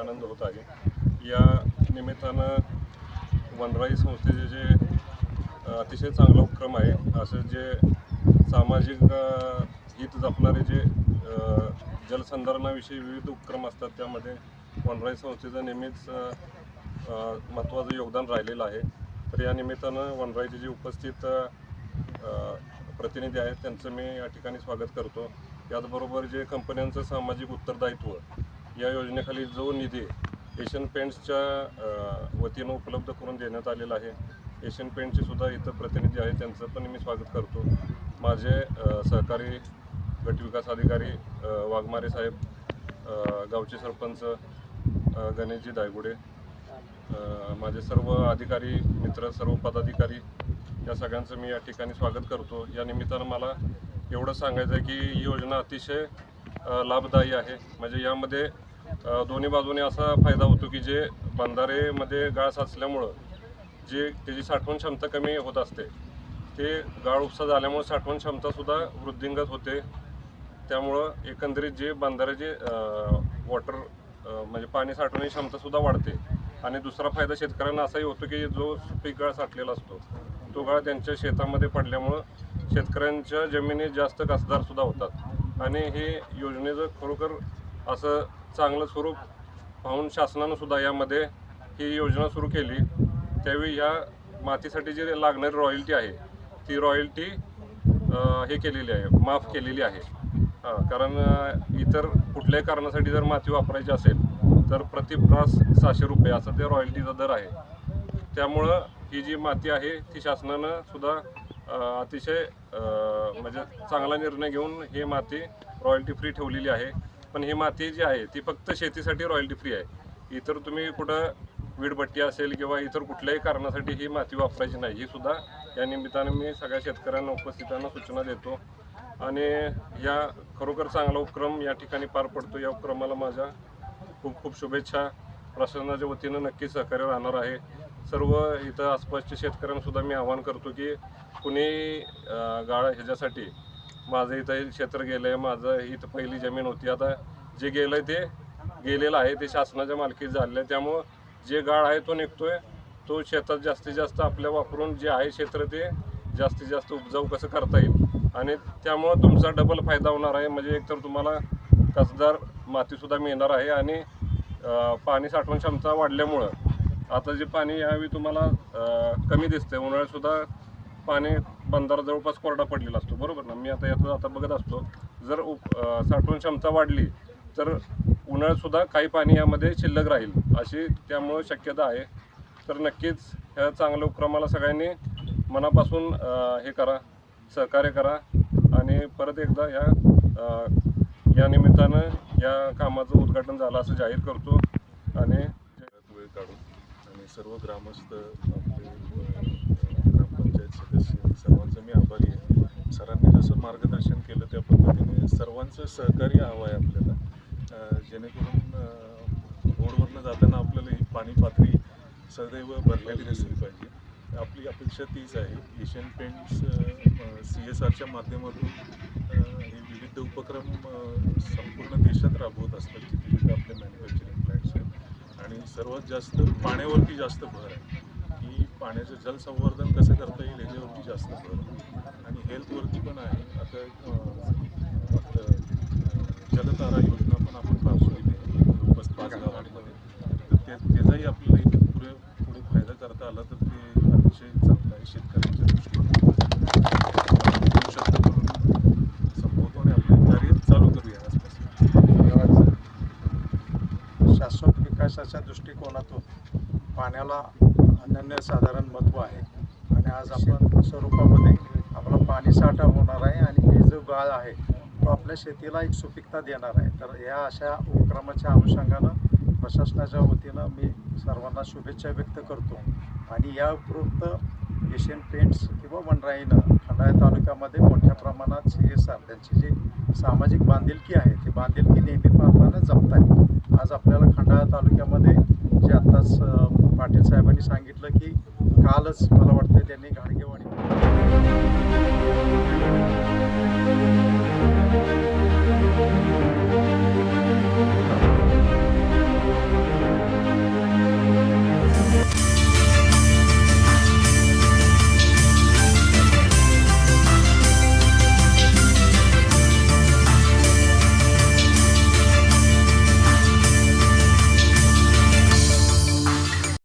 आनंद होत आहे. या निमित्तानं वनराई संस्थेचे जे अतिशय चांगला उपक्रम आहे. असं जे सामाजिक हित जपणारे जे जलसंधारणाविषयी विविध उपक्रम असतात त्यामध्ये वनराई संस्थेचं नेहमीच महत्त्वाचं योगदान राहिलेलं आहे. तर या निमित्तानं वनराईचे जे उपस्थित प्रतिनिधी आहेत त्यांचं मी या ठिकाणी स्वागत करतो. याचबरोबर जे कंपन्यांचं सामाजिक उत्तरदायित्व या योजनेखाली जो निधी एशियन पेंट्सच्या वतीनं उपलब्ध करून देण्यात आलेला आहे एशियन पेंटचे सुद्धा इथं प्रतिनिधी आहेत त्यांचं पण मी स्वागत करतो. माझे सहकारी गटविकास अधिकारी वाघमारे साहेब गावचे सरपंच गणेशजी दायगुडे माझे सर्व अधिकारी मित्र सर्व पदाधिकारी या सगळ्यांचं मी या ठिकाणी स्वागत करतो. या निमित्तानं मला एवढं सांगायचं आहे की ही योजना अतिशय लाभदायी आहे. म्हणजे यामध्ये दोन्ही बाजूने असा फायदा होतो की जे बंधारेमध्ये गाळ साचल्यामुळं जे त्याची साठवण क्षमता कमी होत असते ते गाळ उपसा झाल्यामुळे साठवण क्षमतासुद्धा वृद्धिंगत होते. त्यामुळं एकंदरीत जे बंधाऱ्याचे वॉटर म्हणजे पाणी साठवण्याची क्षमतासुद्धा वाढते. आणि दुसरा फायदा शेतकऱ्यांना असाही होतो की जो पीक गाळ साठलेला असतो तो गाळ त्यांच्या शेतामध्ये पडल्यामुळं शेतकऱ्यांच्या जमिनी जास्त कसदारसुद्धा होतात. आणि हे योजनेचं खरोखर असं चांगलं स्वरूप पाहून शासनानं सुद्धा यामध्ये ही योजना सुरू केली. त्यावेळी या मातीसाठी जी लागणारी रॉयल्टी आहे ती रॉयल्टी हे केलेली आहे माफ केलेली आहे. हां कारण इतर कुठल्याही कारणासाठी जर माती वापरायची असेल तर प्रतिप्रास सहाशे रुपये असा ते रॉयल्टीचा दर आहे. त्यामुळं ही जी माती आहे ती शासनानं सुद्धा अतिशय म्हणजे चांगला निर्णय घेऊन ही माती रॉयल्टी फ्री ठेवलेली आहे. पण ही माती जी आहे ती फक्त शेतीसाठी रॉयल्टी फ्री आहे. इतर तुम्ही कुठं वीडभट्टी असेल किंवा इतर कुठल्याही कारणासाठी ही माती वापरायची नाही. ही सुद्धा या निमित्तानं मी सगळ्या शेतकऱ्यांना उपस्थितांना सूचना देतो. आणि या खरोखर चांगला उपक्रम या ठिकाणी पार पडतो. या उपक्रमाला माझ्या खूप खूप शुभेच्छा. प्रशासनाच्या वतीनं नक्की सहकार्य राहणार आहे. सर्व इथं आसपासच्या शेतकऱ्यांना सुद्धा मी आवाहन करतो की कुणी गाळा ह्याच्यासाठी माझं इथं हे क्षेत्र गेलं आहे माझं इथं पहिली जमीन होती. आता जे गेलं आहे ते गेलेलं आहे ते शासनाच्या मालकीत झालेलं आहे. त्यामुळं जे गाळ आहे तो निघतोय. तो शेतात जास्तीत जास्त आपल्या वापरून जे आहे क्षेत्र ते जास्तीत जास्त उपजाऊ कसं करता येईल? आणि त्यामुळं तुमचा डबल फायदा होणार आहे. म्हणजे एकतर तुम्हाला कसदार मातीसुद्धा मिळणार आहे आणि पाणी साठवण क्षमता वाढल्यामुळं. आता जे पाणी यावेळी तुम्हाला कमी दिसतंय. उन्हाळ्यातसुद्धा पाणी बंधारा जवळपास कोरडा पडलेला असतो. बरोबर ना? मी आता याचं आता बघत असतो. जर उप साठवण क्षमता वाढली तर उन्हाळ्यातसुद्धा काही पाणी यामध्ये शिल्लक राहील अशी त्यामुळं शक्यता आहे. तर नक्कीच ह्या चांगल्या उपक्रमाला सगळ्यांनी मनापासून हे करा सहकार्य करा आणि परत एकदा या या निमित्तानं या कामाचं उद्घाटन झालं असं जाहीर करतो. आणि वेळ काढून आणि सर्व ग्रामस्थ आपले सदस्य सर्वांचं मी आभारी आहे. सरांनी जसं मार्गदर्शन केलं त्या पद्धतीने सर्वांचं सहकार्य हवं आहे आपल्याला जेणेकरून रोडवरनं जाताना आपल्याला ही पाणी पातळी सदैव भरलेली दिसली पाहिजे. आपली अपेक्षा तीच आहे. एशियन पेंट्स सी एस आरच्या माध्यमातून हे विविध उपक्रम संपूर्ण देशात राबवत असतात जिथे जिथे आपले मॅन्युफॅक्चरिंग प्लॅन्ट्स आहेत. आणि सर्वात जास्त पाण्यावरती जास्त भर आहे. पाण्याचं जलसंवर्धन कसं करता येईल याच्यावरती जास्त भर. आणि हेल्थवरती पण आहे. आता जलतारा योजना पण आपण पाहतो इथे जवळपास पाच गावांमध्ये. तर ते त्याचाही आपल्याला इथे पुढे पुढे फायदा करता आला तर ते अतिशय चांगलं आहे शेतकऱ्यांच्या दृष्टीने शब्द करून आणि आपलं कार्य चालू करूया आजपासून. शाश्वत विकासाच्या दृष्टिकोनातून पाण्याला अनन्य साधारण महत्त्व आहे. आणि आज आपण स्वरूपामध्ये आपला पाणी साठा होणार आहे आणि हे जो गाळ आहे तो आपल्या शेतीला एक सुपीकता देणार आहे. तर या अशा उपक्रमाच्या अनुषंगानं प्रशासनाच्या वतीनं मी सर्वांना शुभेच्छा व्यक्त करतो. आणि या उपरोक्त एशियन पेंट्स किंवा वनराईनं खंडाळा तालुक्यामध्ये मोठ्या प्रमाणात सी एस आर त्यांची जी सामाजिक बांधिलकी आहे ती बांधिलकी नेहमी नेहमीप्रमाणे जपत आहे आज आपल्याला खंडाळा तालुक्यामध्ये जे आत्ताच पाटील साहेबांनी सांगितलं की कालच मला वाटतं त्यांनी गाडगेवाडी